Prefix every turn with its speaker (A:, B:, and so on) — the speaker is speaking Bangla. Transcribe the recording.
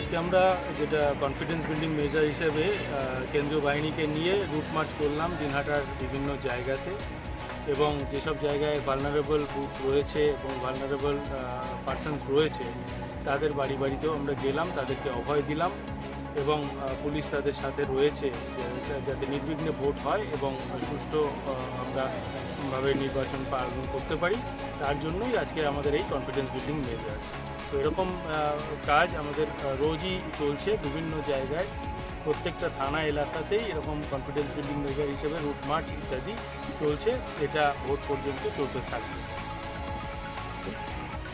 A: আজকে আমরা যেটা কনফিডেন্স বিল্ডিং মেজার হিসেবে কেন্দ্রীয় বাহিনীকে নিয়ে রুট মার্চ করলাম দিনহাটার বিভিন্ন জায়গাতে এবং যেসব জায়গায় ভালনারেবল বুথ রয়েছে এবং ভালনারেবল পার্সনস রয়েছে, তাদের বাড়ি বাড়িতেও আমরা গেলাম, তাদেরকে অভয় দিলাম এবং পুলিশ তাদের সাথে রয়েছে যাতে নির্বিঘ্নে ভোট হয় এবং সুষ্ঠু আমরা ভাবে নির্বাচন পালন করতে পারি। তার জন্যই আজকে আমাদের এই কনফিডেন্স বিল্ডিং মেজার তো এরকম কাজ আমাদের রোজই চলছে বিভিন্ন জায়গায়। প্রত্যেকটা থানা এলাকাতেই এরকম কনফিডেন্স বিল্ডিং মেজার হিসেবে রুট মার্চ ইত্যাদি চলছে। এটা ভোট পর্যন্ত চলতে থাকবে।